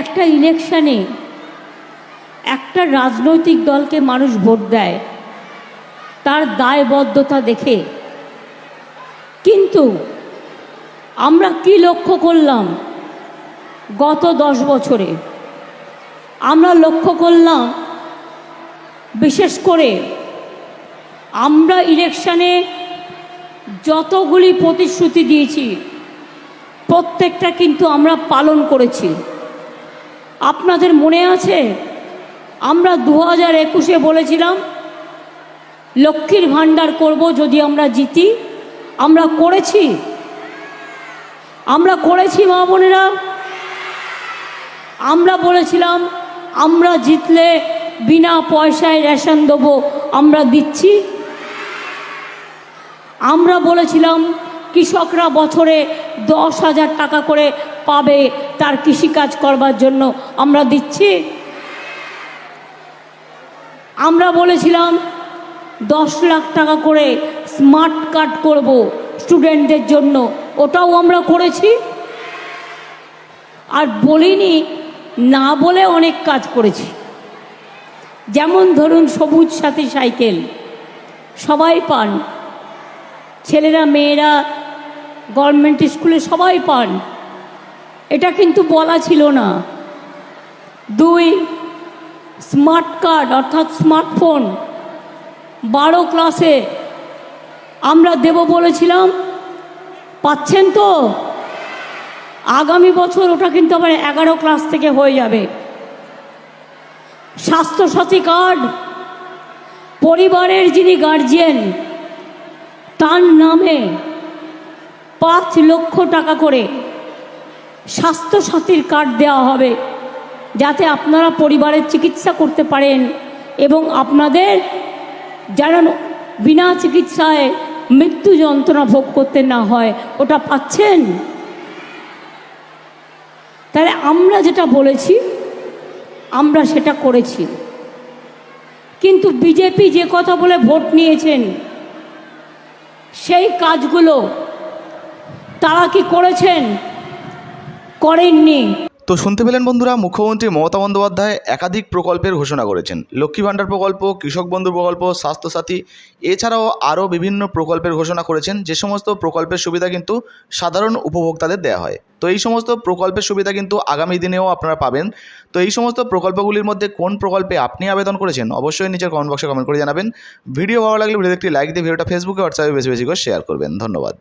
একটা ইলেকশানে একটা রাজনৈতিক দলকে মানুষ ভোট দেয়, তার দায়বদ্ধতা দেখে। কিন্তু আমরা কি লক্ষ্য করলাম গত দশ বছরে? আমরা লক্ষ্য করলাম, বিশেষ করে আমরা ইলেকশানে যতগুলি প্রতিশ্রুতি দিয়েছি, প্রত্যেকটা কিন্তু আমরা পালন করেছি। আপনাদের মনে আছে? আমরা দু হাজার একুশে বলেছিলাম, লক্ষ্মীর ভাণ্ডার করব যদি আমরা জিতি। আমরা করেছি। আমরা করেছি, মা বোনেরা। আমরা বলেছিলাম, আমরা জিতলে বিনা পয়সায় রেশন দেবো, আমরা দিচ্ছি। আমরা বলেছিলাম, কৃষকরা বছরে দশ হাজার টাকা করে পাবে তার কৃষিকাজ করবার জন্য আমরা দিচ্ছি। আমরা বলেছিলাম, দশ লাখ টাকা করে স্মার্ট কার্ড করব স্টুডেন্টদের জন্য। ওটাও আমরা করেছি। আর বলিনি, না বলে অনেক কাজ করেছি। যেমন ধরুন সবুজ সাথী সাইকেল, সবাই পান। ছেলেরা, মেয়েরা, গভর্নমেন্ট স্কুলে সবাই পান। এটা কিন্তু বলা ছিল না। দুই স্মার্ট কার্ড অর্থাৎ স্মার্টফোন বারো ক্লাসে আমরা দেব বলেছিলাম। পাচ্ছেন তো? আগামী বছর ওটা কিন্তু আবার এগারো ক্লাস থেকে হয়ে যাবে। স্বাস্থ্যসাথী কার্ড পরিবারের যিনি গার্জিয়ান তার নামে পাঁচ লক্ষ টাকা করে স্বাস্থ্যসাথীর কার্ড দেওয়া হবে যাতে আপনারা পরিবারের চিকিৎসা করতে পারেন এবং আপনাদের যেন বিনা চিকিৎসায় মৃত্যু যন্ত্রণা ভোগ করতে না হয়। ওটা পাচ্ছেন? তাহলে আমরা যেটা বলেছি, আমরা সেটা করেছি। কিন্তু বিজেপি যে কথা বলে ভোট নিয়েছেন, সেই কাজগুলো তারা কি করেছেন? করেননি। তো শুনতে পেলেন বন্ধুরা, মুখ্যমন্ত্রী মমতা বন্দ্যোপাধ্যায় একাধিক প্রকল্পের ঘোষণা করেছেন। লক্ষ্মী ভাণ্ডার প্রকল্প, কৃষক বন্ধু প্রকল্প, স্বাস্থ্যসাথী, এছাড়াও আরও বিভিন্ন প্রকল্পের ঘোষণা করেছেন। যে সমস্ত প্রকল্পের সুবিধা কিন্তু সাধারণ উপভোক্তাদের দেওয়া হয়। তো এই সমস্ত প্রকল্পের সুবিধা কিন্তু আগামী দিনেও আপনারা পাবেন। তো এই সমস্ত প্রকল্পগুলির মধ্যে কোন প্রকল্পে আপনি আবেদন করেছেন অবশ্যই নিচের কমেন্ট বক্সে কমেন্ট করে জানাবেন। ভিডিও ভালো লাগলে ভিডিওতে একটি লাইক দিয়ে ভিডিওটা ফেসবুকে হোয়াটসঅ্যাপে বেশি বেশি করে শেয়ার করবেন। ধন্যবাদ।